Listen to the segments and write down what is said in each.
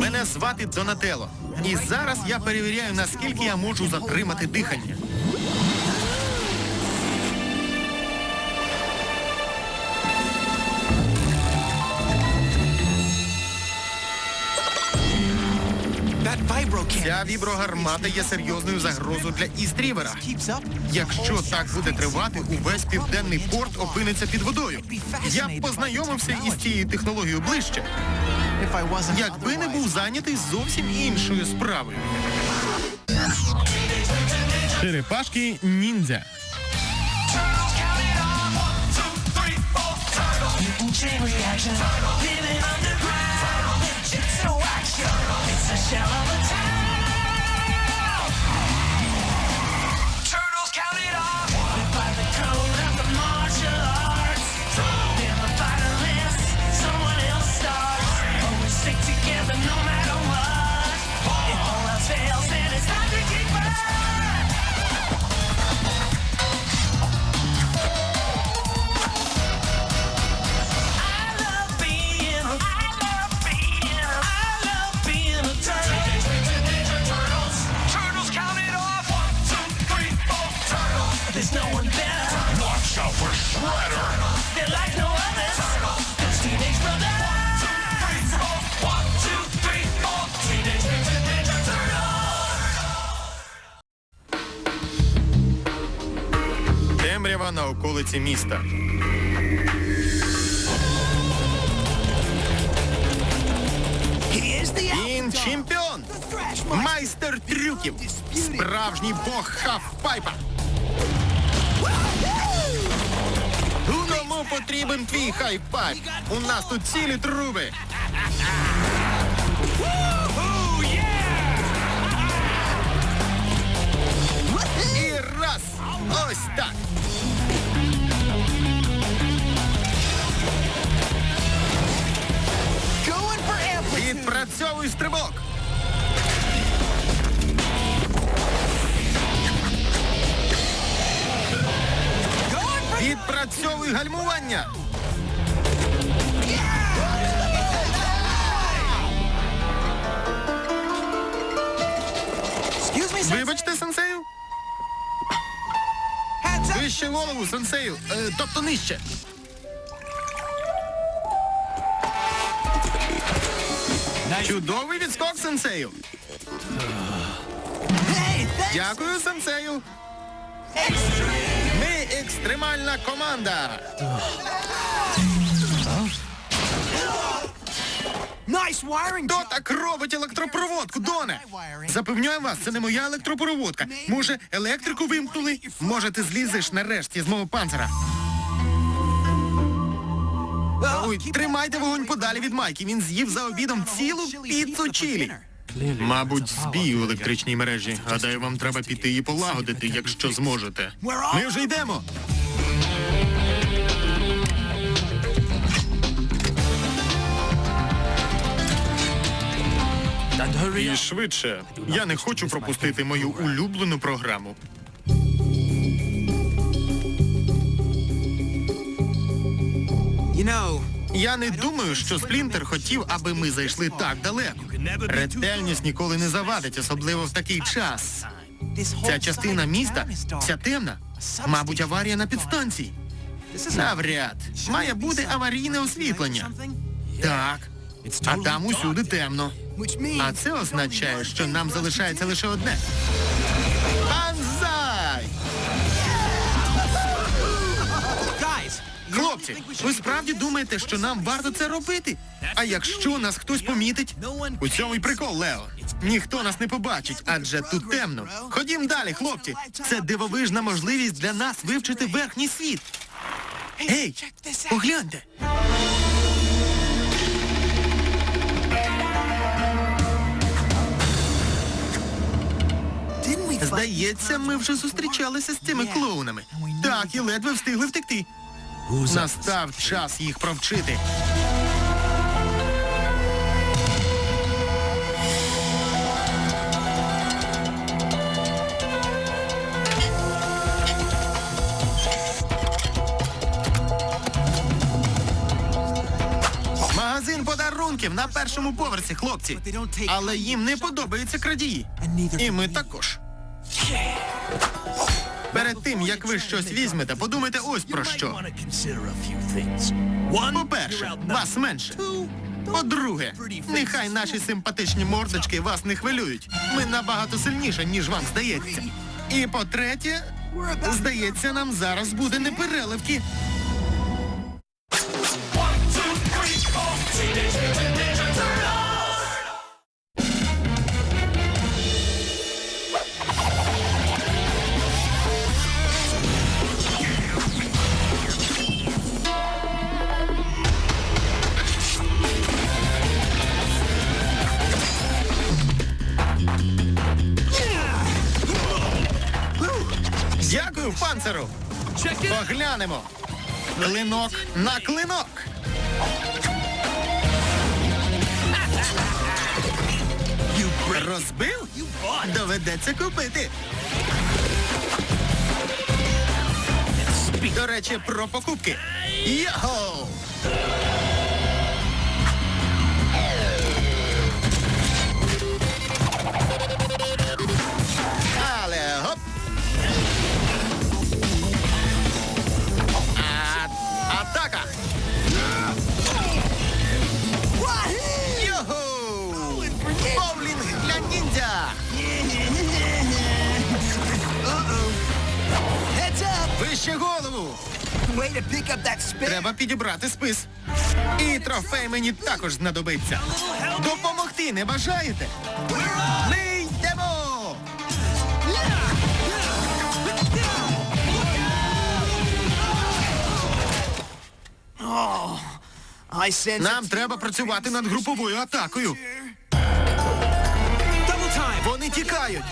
Мене звати Донателло. І зараз я перевіряю, наскільки я можу затримати дихання. Ця віброгармата є серйозною загрозою для Істрівера. Якщо так буде тривати, увесь південний порт опиниться під водою. Я б познайомився із цією технологією ближче, якби не був зайнятий зовсім іншою справою. Черепашки ніндзя. Chain reaction, living underground. It's no action, it's a shell There's no one better. Watch out for Shredder. They're like no others. Those teenage brothers. One, two, three, four. Teenage Mutant Ninja Turtles. Темрява на околиці міста. He is the Він чемпіон! Майстер трюків! Справжній бог хафпайпа! Потрібен твій хайпайп? У нас тут цілі труби! Голову. Е, тобто нижче. Чудовий відскок, сенсею. Дякую, сенсею. Ми екстремальна команда. Хто так робить електропроводку, Доне? Запевняю вас, це не моя електропроводка. Може, електрику вимкнули? Може, ти злізеш нарешті з мого панцера? Ой, тримайте вогонь подалі від Майки. Він з'їв за обідом цілу піцу чилі. Мабуть, збій у електричній мережі. Гадаю, вам треба піти і полагодити, якщо зможете. Ми вже йдемо. І швидше. Я не хочу пропустити мою улюблену програму. Я не думаю, що Сплінтер хотів, аби ми зайшли так далеко. Ретельність ніколи не завадить, особливо в такий час. Ця частина міста, вся темна. Мабуть, аварія на підстанції. Навряд. Має бути аварійне освітлення. Так. А там усюди темно. А це означає, що нам залишається лише одне. Банзай! Хлопці, ви справді думаєте, що нам варто це робити? А якщо нас хтось помітить? У цьому й прикол, Лео. Ніхто нас не побачить, адже тут темно. Ходім далі, хлопці. Це дивовижна можливість для нас вивчити верхній світ. Ей, погляньте. Здається, ми вже зустрічалися з цими клоунами. Так, і ледве встигли втекти. Настав час їх провчити. Магазин подарунків на першому поверсі, хлопці. Але їм не подобаються крадії. І ми також. Перед тим, як ви щось візьмете, подумайте ось про що. По-перше, вас менше. По-друге, нехай наші симпатичні мордочки вас не хвилюють. Ми набагато сильніше, ніж вам здається. І по-третє, здається, нам зараз буде непереливки. Клинок на клинок. Розбив? Доведеться купити. До речі, про покупки. Його! Спис. І трофей мені також знадобиться. Допомогти не бажаєте? Ми йдемо! Нам треба працювати над груповою атакою. Вони тікають.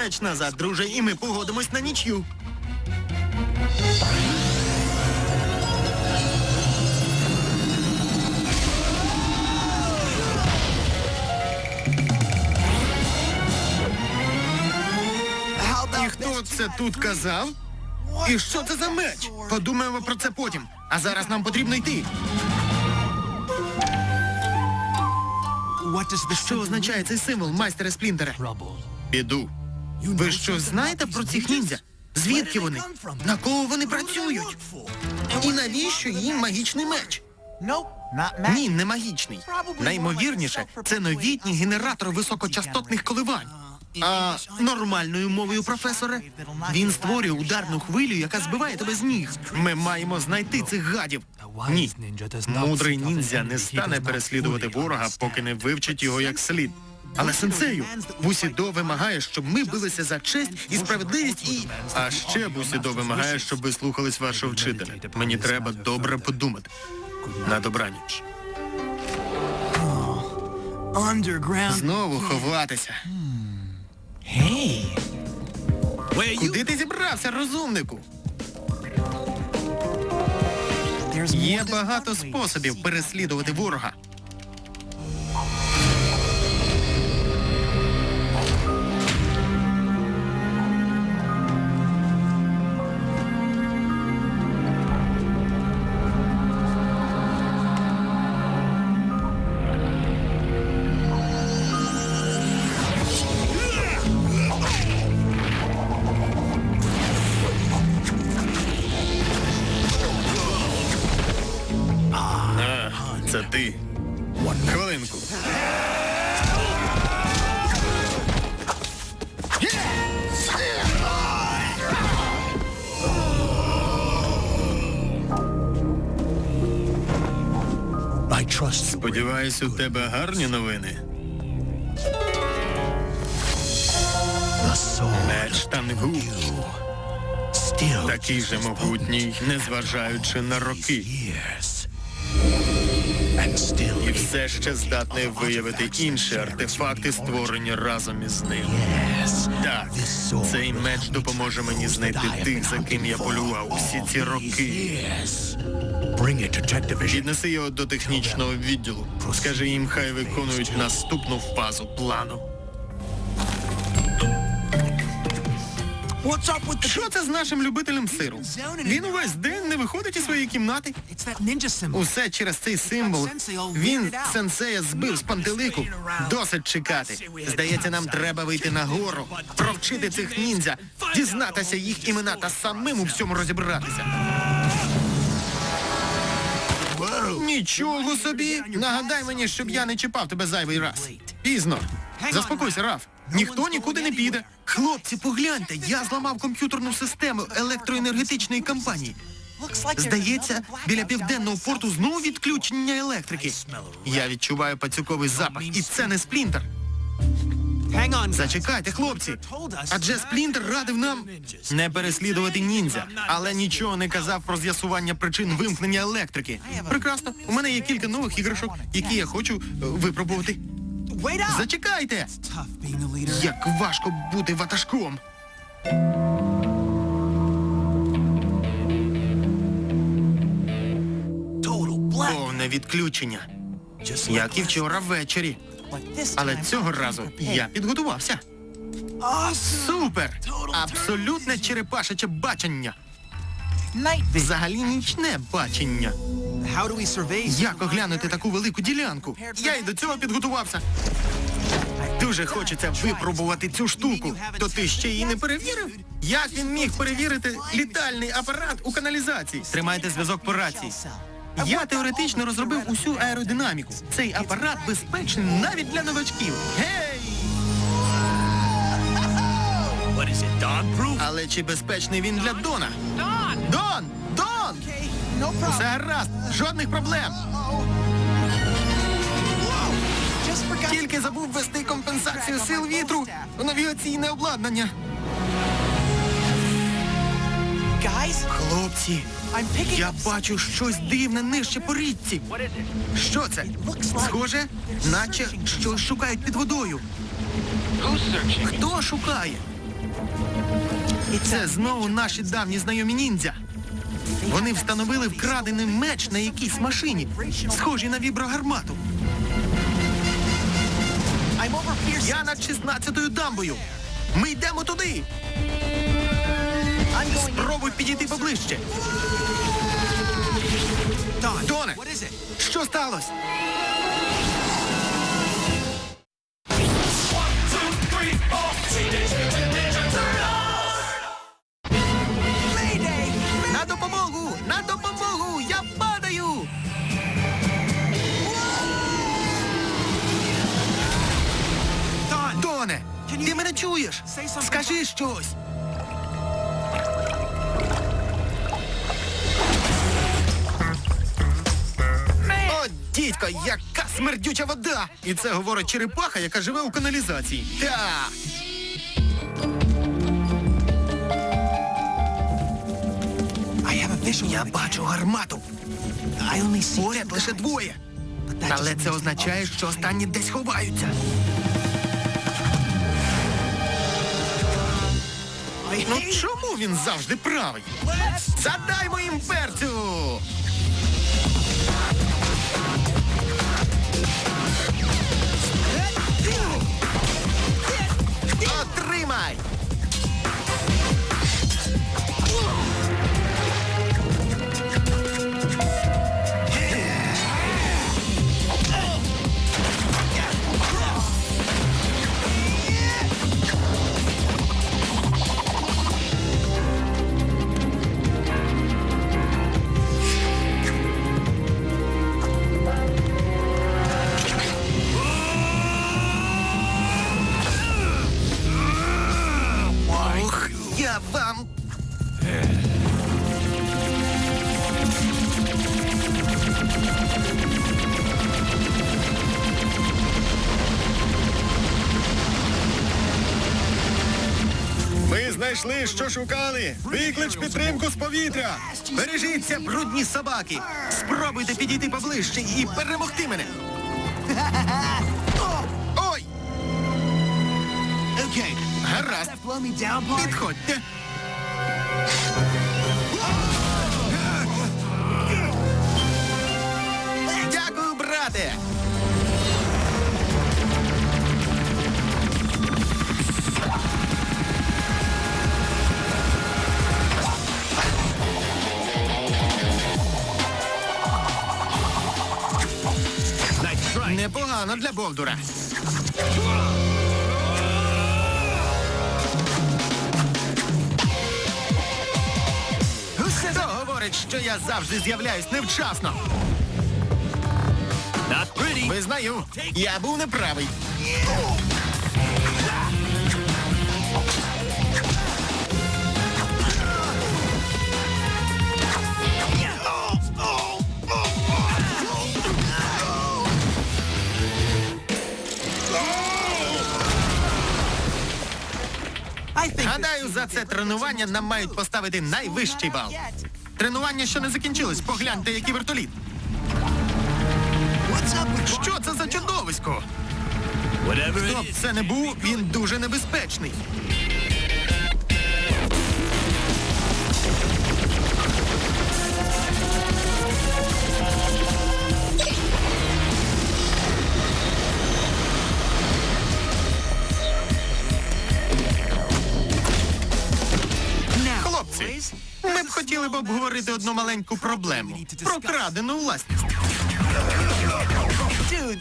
Меч назад, друже, і ми погодимось на нічю. І хто це тут казав? І що це за меч? Подумаємо про це потім. А зараз нам потрібно йти. Що означає цей символ, майстере Сплінтере? Піду. Ви щось знаєте про цих ніндзя? Звідки вони? На кого вони працюють? І навіщо їм магічний меч? Ні, не магічний. Наймовірніше, це новітній генератор високочастотних коливань. А нормальною мовою, професоре, він створює ударну хвилю, яка збиває тебе з ніг. Ми маємо знайти цих гадів. Ні, мудрий ніндзя не стане переслідувати ворога, поки не вивчить його як слід. Але сенсею, Бусідо вимагає, щоб ми билися за честь і справедливість і. А ще Бусідо вимагає, щоб ви слухались вашого вчителя. Мені треба добре подумати. На добраніч. Знову ховатися. Куди ти зібрався, розумнику? Є багато способів переслідувати ворога. Сподіваюсь, у тебе гарні новини. Меч Тангу такий же могутній, незважаючи на роки. І все ще здатний виявити інші артефакти, створені разом із ним. Так, цей меч допоможе мені знайти тих, за ким я полював усі ці роки. Віднеси його до технічного відділу. Скажи їм, хай виконують наступну фазу плану. Що це з нашим любителем сиру? Він увесь день не виходить із своєї кімнати. Усе через цей символ. Він сенсея збив з пантелику. Досить чекати. Здається, нам треба вийти на гору, провчити цих ніндзя, дізнатися їх імена та самим у всьому розібратися. Нічого собі! Нагадай мені, щоб я не чіпав тебе зайвий раз. Пізно. Заспокойся, Раф. Ніхто нікуди не піде. Хлопці, погляньте, я зламав комп'ютерну систему електроенергетичної компанії. Здається, біля південного порту знову відключення електрики. Я відчуваю пацюковий запах, і це не сплінтер. Зачекайте, хлопці. Адже сплінтер радив нам не переслідувати ніндзя, але нічого не казав про з'ясування причин вимкнення електрики. Прекрасно. У мене є кілька нових іграшок, які я хочу е, випробувати. Зачекайте! Як важко бути ватажком. Повне відключення. Як і вчора ввечері. Але цього разу я підготувався. Супер! Абсолютне черепашече бачення. Взагалі нічне бачення. How do we survey? Як оглянути таку велику ділянку? Я і до цього підготувався. Дуже хочеться випробувати цю штуку. То ти ще її не перевірив? Як він міг перевірити літальний апарат у каналізації? Тримайте зв'язок по рації. Я теоретично розробив усю аеродинаміку. Цей апарат безпечний навіть для новачків. Гей! What is it, dog-proof? Але чи безпечний він для Дона? Дон! Дон! Все гаразд, жодних проблем. Тільки забув ввести компенсацію сил вітру у навігаційне обладнання. Хлопці, я бачу щось дивне нижче по річці. Що це? Схоже, наче щось шукають під водою. Хто шукає? Це знову наші давні знайомі ніндзя. Вони встановили вкрадений меч на якійсь машині, схожий на віброгармату. Я над 16-ю дамбою. Ми йдемо туди. I'm going in. Пробуй підійти поближче. Доне, що сталося? Ти мене чуєш? Скажи щось. О, дідько, яка смердюча вода! І це говорить черепаха, яка живе у каналізації. Так. Я бачу гармату. Поряд лише двоє. Але це означає, що останні десь ховаються. Ну чому він завжди правий? Задаймо їм перцю! Знайшли, що шукали. Виклич підтримку з повітря. Бережіться, брудні собаки. Спробуйте підійти поближче і перемогти мене. Ой, Okay. гаразд. Підходьте. Дякую, брате. Try. Для Болдура. Хто говорить, що я завжди з'являюсь невчасно? Визнаю, я був неправий. Гадаю, за це тренування нам мають поставити найвищий бал. Тренування ще не закінчилось. Погляньте, який вертоліт. Що це за чудовисько? Хто б це не був, він дуже небезпечний. Хотіли б обговорити одну маленьку проблему. Про крадену власність.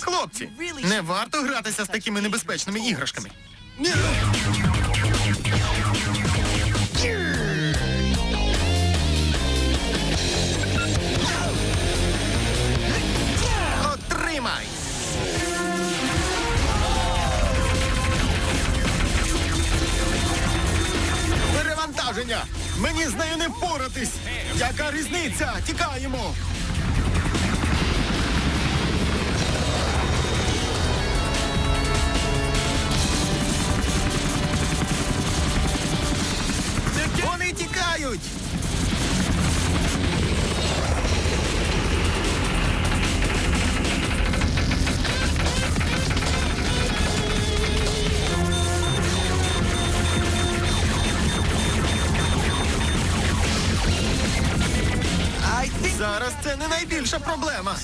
Хлопці, не варто гратися з такими небезпечними іграшками. Отримай! Перевантаження! Мені з нею не впоратись! Яка різниця? Тікаємо! Вони тікають! Найбільша проблема.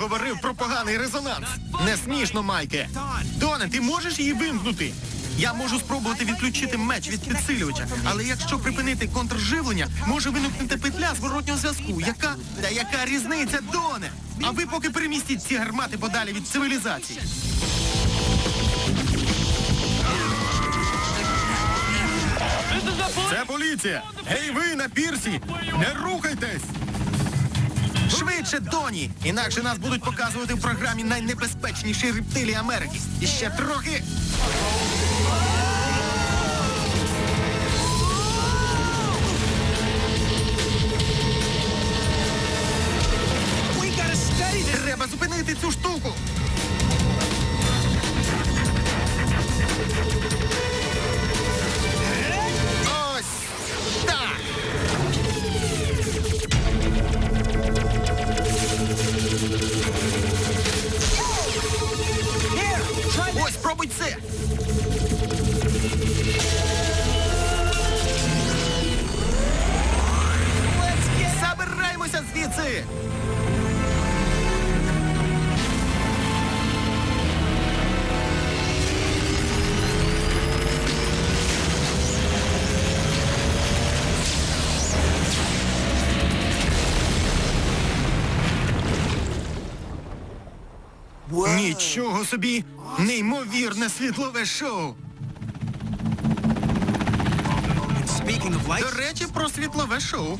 Говорив про поганий резонанс? Не смішно, Майке. Доне, ти можеш її вимкнути? Я можу спробувати відключити меч від підсилювача, але якщо припинити контрживлення, може виникнути петля зворотнього зв'язку. Яка та яка різниця, Доне? А ви поки перемістіть ці гармати подалі від цивілізації. Це поліція! Гей, ви на пірсі! Не рухайтесь! Швидше, Доні! Інакше нас будуть показувати в програмі найнебезпечніші рептилії Америки. І ще трохи. Зупинити цю штуку. Нічого собі! Неймовірне світлове шоу! До речі, про світлове шоу.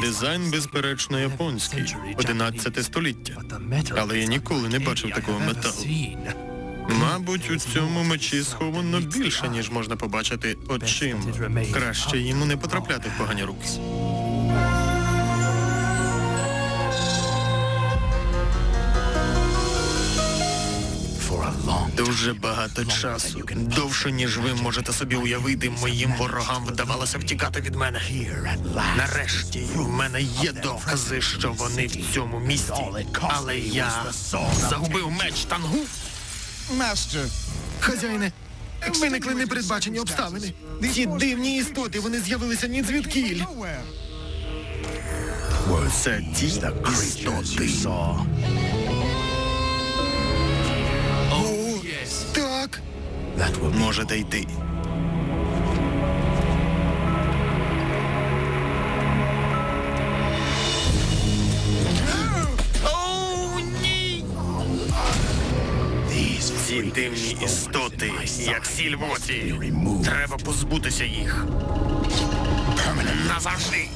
Дизайн, безперечно, японський, 11 століття. Але я ніколи не бачив такого металу. Мабуть, у цьому мечі сховано більше, ніж можна побачити очима. Краще йому не потрапляти в погані руки. Дуже багато часу. Довше, ніж ви можете собі уявити, моїм ворогам вдавалося втікати від мене. Нарешті в мене є докази, що вони в цьому місці. Але я загубив меч тангу. Хазяїне, виникли непередбачені обставини. Ці дивні істоти, вони з'явилися ні звідкіль. Це ті істоти. О, так. Можете йти. Дивні істоти, як сільвоті. Треба позбутися їх. Назавжди.